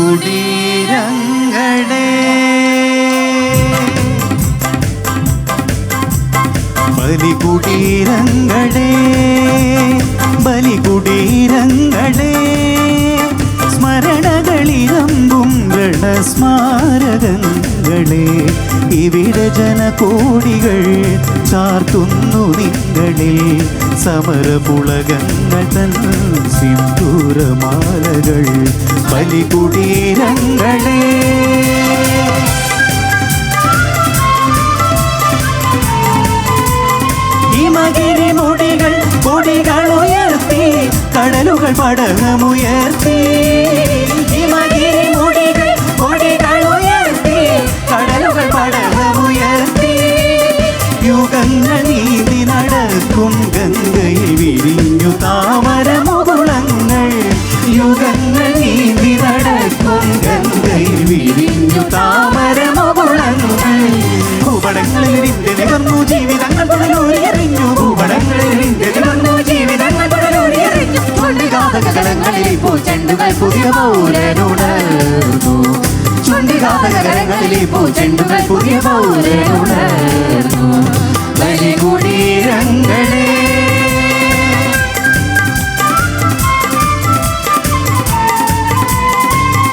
ബലികുടീരങ്ങളെ ബലികുടീരങ്ങളെ ബലികുടീരങ്ങളെ. സ്മരണകളിരമ്പും രണസ്മാരകങ്ങളെ ഇവിടെ ജനകോടികൾ ചാർത്തുന്നു നിങ്ങളിൽ. സമരപുളകങ്ങൾ തൻ സിന്ദൂരമാലകൾ ബലികുടീരങ്ങളെ. മുടികൾ കൊടികൾ ഉയർത്തി കടലുകൾ പടകമുയർത്തി താമരമുകുളങ്ങൾ യുഗങ്ങൾ നീതി നടക്കും. ഗംഗയിൽ വിരിഞ്ഞു താമരമുകുളങ്ങൾ ഭൂപടങ്ങളിൽ ജീവിതങ്ങൾ പുഴലൂരിയെറിഞ്ഞു ഭൂപടങ്ങളിൽ നിന്റെ ജീവിതങ്ങൾ പുഴലൂരിയെറിഞ്ഞു ചുണ്ടികാതകങ്ങളിൽ ഇപ്പോൾ ചെണ്ടുകൾ പുതിയ പൗരനുണർന്നു. ചുണ്ടികാതകങ്ങളിൽ ഇപ്പോൾ ചെണ്ടുകൾ പുതിയ പൗരനുണർന്നു. ബലികുടീരങ്ങളെ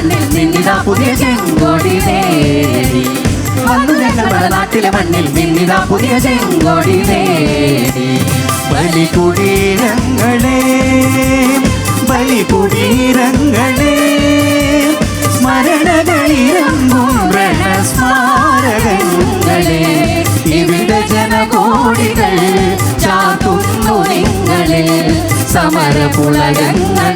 മണ്ണിൽ നിന്നിതാ പുതിയ ചെങ്കോടി നേടി. വന്നു ഞങ്ങളുടെ നാട്ടിലെ മണ്ണിൽ നിന്നിതാ പുതിയ ചെങ്കോടി നേടി. ബലികുടീരങ്ങളെ ബലികുടീരങ്ങളെ സ്മരണകളിരമ്പും രണസ്മാരകങ്ങളെ ഇവിടെ ജനകോടികൾ ചാത്തുന്നു നിങ്ങളെ സമരപുളകങ്ങൾ